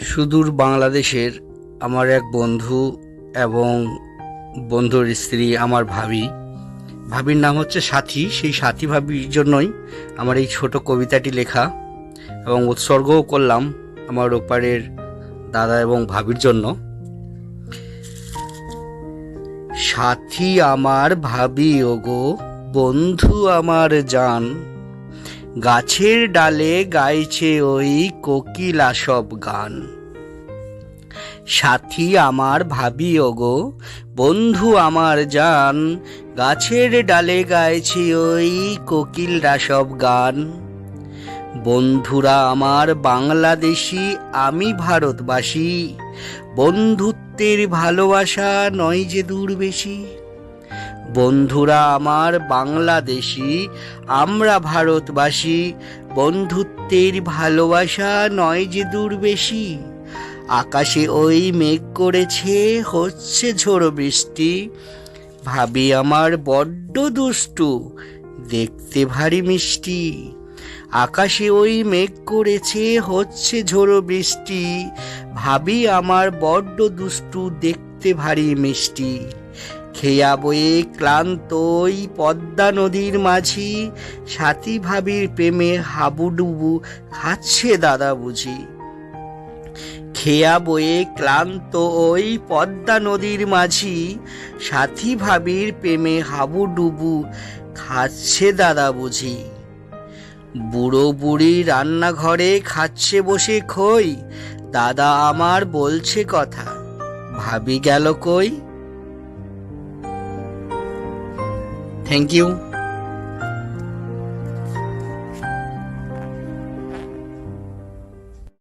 সুদূর বাংলাদেশের আমার এক বন্ধু এবং বন্ধুর স্ত্রী, আমার ভাবি। ভাবির নাম হচ্ছে সাথী। সেই সাথী ভাবির জন্যই আমার এই ছোট কবিতাটি লেখা এবং উৎসর্গও করলাম আমার ওপারের দাদা এবং ভাবির জন্য। সাথী আমার ভাবি, ওগো, বন্ধু আমার জান গাছের ডালে গাইছে ওই কোকিলা সব গান। সাথী আমার ভাবি, ওগো, বন্ধু আমার জান, গাছের ডালে গাইছে ওই কোকিলরা সব গান। বন্ধুরা আমার বাংলাদেশি, আমি ভারতবাসী, বন্ধুত্বের ভালোবাসা নয় যে দূর বেশি। বন্ধুরা আমার বাংলাদেশি, আমরা ভারতবাসী, বন্ধুত্বের ভালোবাসা নয় যে দূর বেশি। আকাশে ওই মেঘ করেছে, হচ্ছে ঝোড়ো বৃষ্টি। ভাবি আমার বড্ড দুষ্টু, দেখতে ভারী মিষ্টি। আকাশে ওই মেঘ করেছে, হচ্ছে ঝোড়ো বৃষ্টি। ভাবি আমার বড্ড দুষ্টু, দেখতে ভারী মিষ্টি। খেয়া বয়ে ক্লান্ত ওই পদ্মা নদীর মাঝি। সাথী ভাবির প্রেমে হাবুডুবু খাচ্ছে দাদা বুঝি। খেয়া বয়ে ক্লান্ত ওই পদ্মা নদীর মাঝি। সাথী ভাবির প্রেমে হাবুডুবু খাচ্ছে দাদা বুঝি। বুড়ো বুড়ি রান্নাঘরে খাচ্ছে বসে খই। দাদা আমার বলছে কথা, ভাবি গেল কই? Thank you